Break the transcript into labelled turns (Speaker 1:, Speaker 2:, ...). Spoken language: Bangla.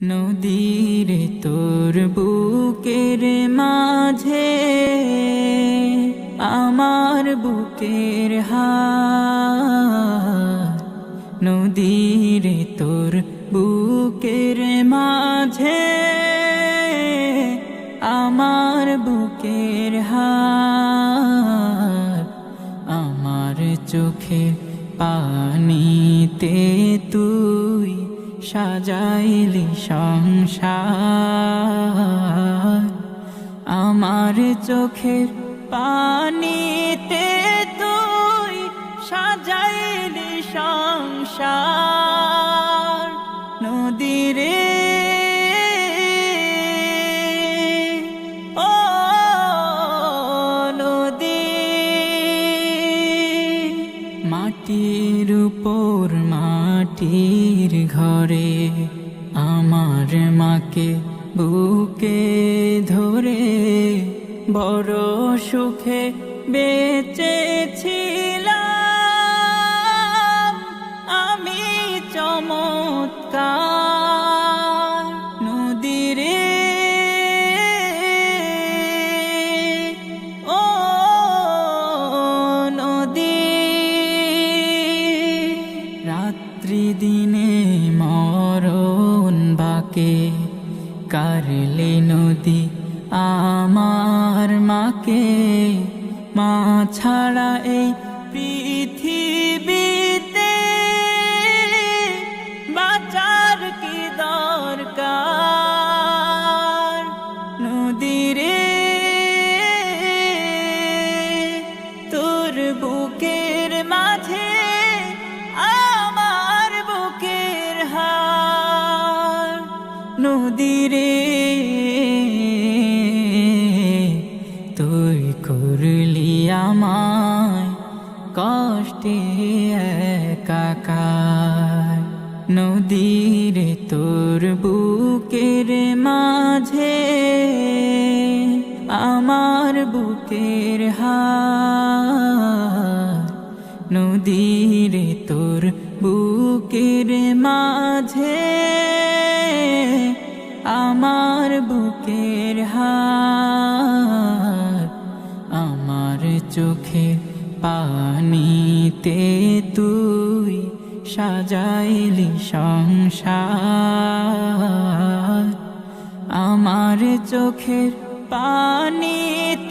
Speaker 1: নদীর তোর বুকের মাঝে আমার বুকের হার নদীর তোর বুকের মাঝে আমার বুকের হার আমার চোখের পানিতে তুই সাজাইলি সংসার। আমার চোখের পানিতে তুই সাজাইলি সংসার। মাটির উপর মাটির ঘরে আমার মাকে বুকে ধরে বড় সুখে বেঁচেছিলাম। কারলে নদী, আমার মাকে, মা ছাড়া এই পৃথিবীতে বাঁচার কি দরকার? নদীরে তোর বুকের মাঝে আমার বুকের হার। নদীরে কষ্টে একাকার। নদীরে তোর বুকের মাঝে আমার বুকের হার। নদীরে তোর বুকের মাঝে আমার বুকের হার। আমার চোখে পানিতে তুই সাজাইলি সংসার। আমার চোখের পানিতে